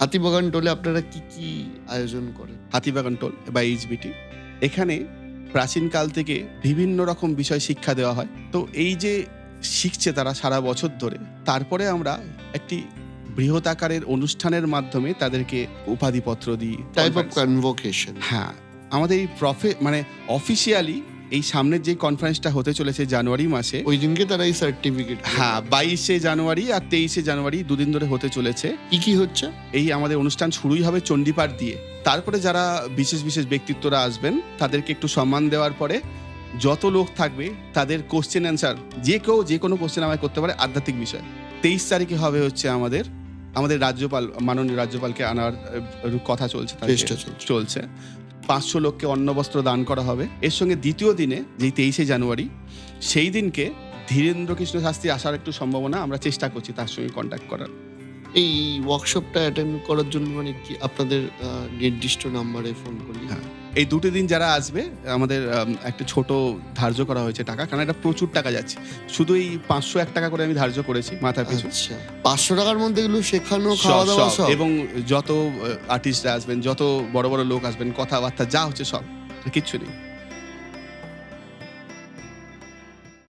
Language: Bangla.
হাতিবাগান টোলে আপনারা কি কি আয়োজন করেন? হাতিবাগান টোল বা এইচবিটি। এখানে প্রাচীনকাল থেকে বিভিন্ন রকম বিষয় শিক্ষা দেওয়া হয়। তো এই যে শিখছে তারা সারা বছর ধরে তারপরে আমরা একটি বৃহৎ আকারের অনুষ্ঠানের মাধ্যমে তাদেরকে উপাধিপত্র দিই টাইপ অফ কনভোকেশন হ্যাঁ আমাদের এই প্রফে মানে অফিসিয়ালি এই সামনের যে কনফারেন্সটা হতে চলেছে জানুয়ারি মাসে ওই দিনকে তারা এই সার্টিফিকেট হ্যাঁ বাইশে জানুয়ারি আর তেইশে জানুয়ারি দুদিন ধরে হতে চলেছে। কি কি হচ্ছে? এই আমাদের অনুষ্ঠান শুরুই হবে চণ্ডীপাঠ দিয়ে। তারপরে যারা বিশেষ বিশেষ ব্যক্তিত্বরা আসবেন তাদেরকে একটু সম্মান দেওয়ার পরে যত লোক থাকবে তাদের কোশ্চেন অ্যান্সার যে কেউ যে কোনো কোশ্চেন আমায় করতে পারে আধ্যাত্মিক বিষয়। তেইশ তারিখে হবে হচ্ছে আমাদের আমাদের রাজ্যপাল মাননীয় রাজ্যপালকে আনার কথা চলছে চেষ্টা চলছে। চলছে। পাঁচশো লোককে অন্ন বস্ত্র দান করা হবে। এর সঙ্গে দ্বিতীয় দিনে যেই তেইশে জানুয়ারি সেই দিনকে ধীরেন্দ্র কৃষ্ণ শাস্ত্রী আসার একটু সম্ভাবনা আমরা চেষ্টা করছি তার সঙ্গে কন্ট্যাক্ট করার। এই ওয়ার্কশপটা অ্যাটেন্ড করার জন্য মানে কি আপনাদের নির্দিষ্ট নাম্বারে ফোন করি? হ্যাঁ। এই দুটো দিন যারা আসবে আমাদের আম, একটা ছোট ধার্য করা হয়েছে টাকা কারণ এটা প্রচুর টাকা যাচ্ছে। শুধু এই পাঁচশো এক টাকা করে আমি ধার্য করেছি মাথার পিছু। আচ্ছা। পাঁচশো টাকার মধ্যে এগুলো শেখানো খাওয়া দাওয়া। সব। এবং যত আর্টিস্টরা আসবেন যত বড় বড় লোক আসবেন কথাবার্তা যা হচ্ছে সব কিচ্ছু নেই।